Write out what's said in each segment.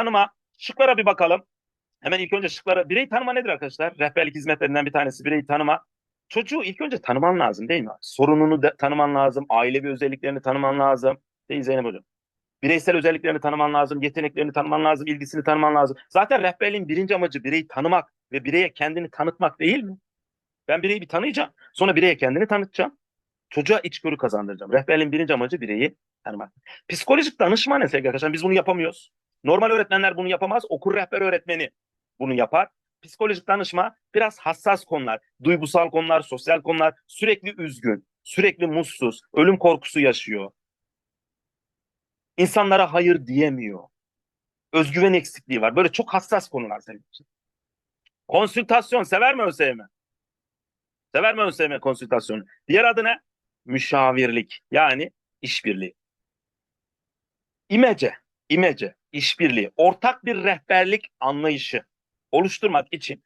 tanıma. Şıklara bir bakalım. Hemen ilk önce şıklara. Birey tanıma nedir arkadaşlar? Rehberlik hizmetlerinden bir tanesi birey tanıma. Çocuğu ilk önce tanıman lazım değil mi? Sorununu da tanıman lazım. Ailevi özelliklerini tanıman lazım. Değil Zeynep Hocam. Bireysel özelliklerini tanıman lazım. Yeteneklerini tanıman lazım. ilgisini tanıman lazım. Zaten rehberliğin birinci amacı bireyi tanımak ve bireye kendini tanıtmak değil mi? Ben bireyi bir tanıyacağım. Sonra bireye kendini tanıtacağım. Çocuğa içgörü kazandıracağım. Rehberliğin birinci amacı bireyi tanımak. Psikolojik danışma ne sevgili arkadaşlar? Biz bunu yapamıyoruz. Normal öğretmenler bunu yapamaz. Okur rehber öğretmeni bunu yapar. Psikolojik danışma biraz hassas konular, duygusal konular, sosyal konular, sürekli üzgün, sürekli mutsuz, ölüm korkusu yaşıyor. İnsanlara hayır diyemiyor. Özgüven eksikliği var. Böyle çok hassas konular senin için. Konsültasyon sever mi ÖSYM? Sever mi ÖSYM konsültasyonu? Diğer adı ne? Müşavirlik yani işbirliği. İmece, imece, işbirliği, ortak bir rehberlik anlayışı oluşturmak için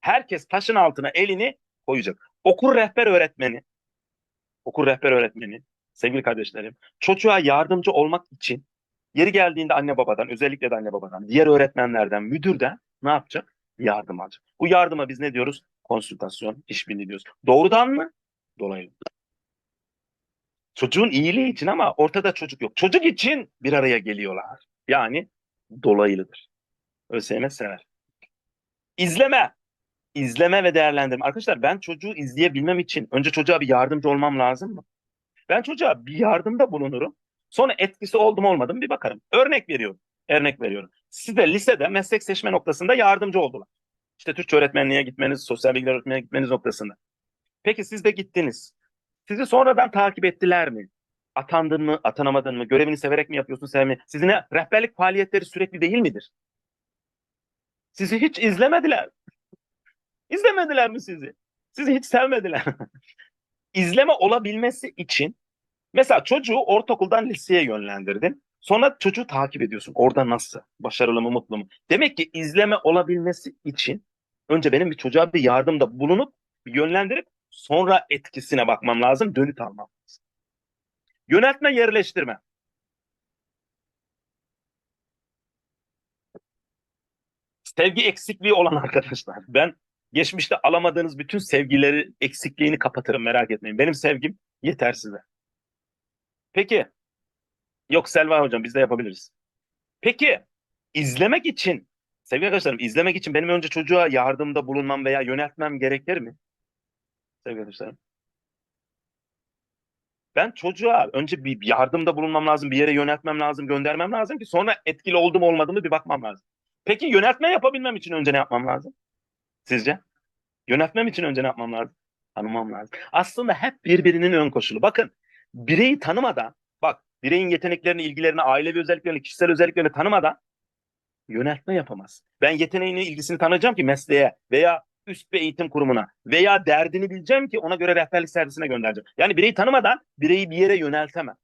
herkes taşın altına elini koyacak. Okur rehber öğretmeni, okur rehber öğretmeni, sevgili kardeşlerim, çocuğa yardımcı olmak için yeri geldiğinde anne babadan, özellikle de anne babadan, diğer öğretmenlerden, müdürden ne yapacak? Yardım alacak. Bu yardıma biz ne diyoruz? Konsültasyon, işbirliği diyoruz. Doğrudan mı? Dolaylı. Çocuğun iyiliği için ama ortada çocuk yok. Çocuk için bir araya geliyorlar. Yani dolaylıdır. ÖSYM sever. İzleme. İzleme ve değerlendirme. Arkadaşlar ben çocuğu izleyebilmem için önce çocuğa bir yardımcı olmam lazım mı? Ben çocuğa bir yardımda bulunurum. Sonra etkisi oldu mu olmadı bir bakarım. Örnek veriyorum. Örnek veriyorum. Size lisede meslek seçme noktasında yardımcı oldular. İşte Türkçe öğretmenliğe gitmeniz, sosyal bilgiler öğretmenliğe gitmeniz noktasında. Peki siz de gittiniz. Sizi sonradan takip ettiler mi? Atandın mı, atanamadın mı? Görevini severek mi yapıyorsun, sevmi? Sizin rehberlik faaliyetleri sürekli değil midir? Sizi hiç izlemediler. İzlemediler mi sizi? Sizi hiç sevmediler. İzleme olabilmesi için mesela çocuğu ortaokuldan liseye yönlendirdin. Sonra çocuğu takip ediyorsun. Orada nasıl? Başarılı mı, mutlu mu? Demek ki izleme olabilmesi için önce benim bir çocuğa bir yardımda bulunup bir yönlendirip sonra etkisine bakmam lazım. Dönüt almam. Yöneltme, yerleştirme. Sevgi eksikliği olan arkadaşlar. Ben geçmişte alamadığınız bütün sevgileri eksikliğini kapatırım merak etmeyin. Benim sevgim yetersiz. Peki. Yok Selva hocam biz de yapabiliriz. Peki izlemek için sevgili arkadaşlarım izlemek için benim önce çocuğa yardımda bulunmam veya yöneltmem gerekir mi? Sevgili arkadaşlarım. Ben çocuğa önce bir yardımda bulunmam lazım, bir yere yöneltmem lazım, göndermem lazım ki sonra etkili oldu mu olmadı mı bir bakmam lazım. Peki yöneltme yapabilmem için önce ne yapmam lazım? Sizce? Yönetmem için önce ne yapmam lazım? Tanımam lazım. Aslında hep birbirinin ön koşulu. Bakın bireyi tanımadan, bak bireyin yeteneklerini, ilgilerini, ailevi özelliklerini, kişisel özelliklerini tanımadan yöneltme yapamaz. Ben yeteneğini, ilgisini tanıyacağım ki mesleğe veya üst bir eğitim kurumuna veya derdini bileceğim ki ona göre rehberlik servisine göndereceğim. Yani bireyi tanımadan bireyi bir yere yöneltemem.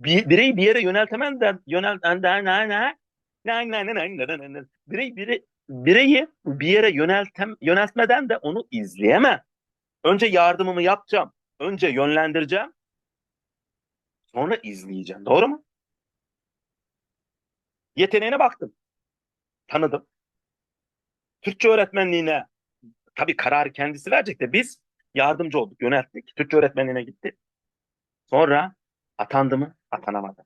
Bir, bireyi bir yere yöneltemeden yöneltenden ne ne ne ne ne ne ne birey bire, bireyi bir yere yöneltem yöneltmeden de onu izleyemem. Önce yardımımı yapacağım. Önce yönlendireceğim. Sonra izleyeceğim. Doğru mu? Yeteneğine baktım. Tanıdım. Türkçe öğretmenliğine tabii kararı kendisi verecek de biz yardımcı olduk, yönelttik. Türkçe öğretmenliğine gitti. Sonra atandı mı? Atanamadı.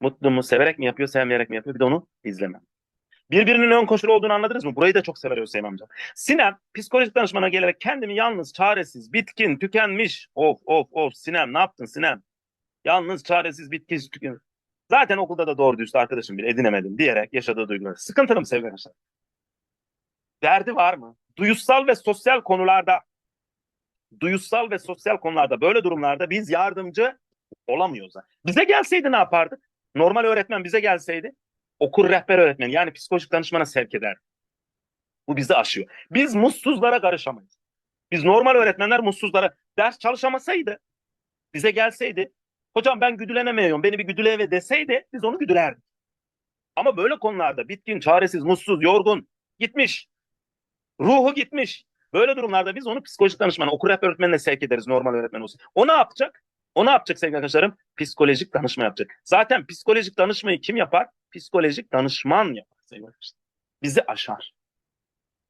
Mutlu mu? Severek mi yapıyor, sevmeyerek mi yapıyor? Bir de onu izlemem. Birbirinin ön koşulu olduğunu anladınız mı? Burayı da çok sever Hüseyin amca. Sinem psikolojik danışmana gelerek kendimi yalnız, çaresiz, bitkin, tükenmiş. Of of of Sinem ne yaptın Sinem? Yalnız, çaresiz, bitkin, tükenmiş. Zaten okulda da doğru dürüst arkadaşım bile edinemedim diyerek yaşadığı duygular. Sıkıntılı mı sevgili arkadaşlar? Derdi var mı? Duyusal ve sosyal konularda duyusal ve sosyal konularda böyle durumlarda biz yardımcı olamıyoruz. Bize gelseydi ne yapardık? Normal öğretmen bize gelseydi okur rehber öğretmeni yani psikolojik danışmana sevk eder. Bu bizi aşıyor. Biz mutsuzlara karışamayız. Biz normal öğretmenler mutsuzlara ders çalışamasaydı bize gelseydi hocam ben güdülenemiyorum beni bir güdüle eve deseydi biz onu güdülerdik. Ama böyle konularda bitkin, çaresiz, mutsuz, yorgun, gitmiş. Ruhu gitmiş. Böyle durumlarda biz onu psikolojik danışmana, okur rehber öğretmenine sevk ederiz normal öğretmen olsun. O ne yapacak? O ne yapacak sevgili arkadaşlarım? Psikolojik danışma yapacak. Zaten psikolojik danışmayı kim yapar? Psikolojik danışman yapar. sayın arkadaşlar. Bizi aşar.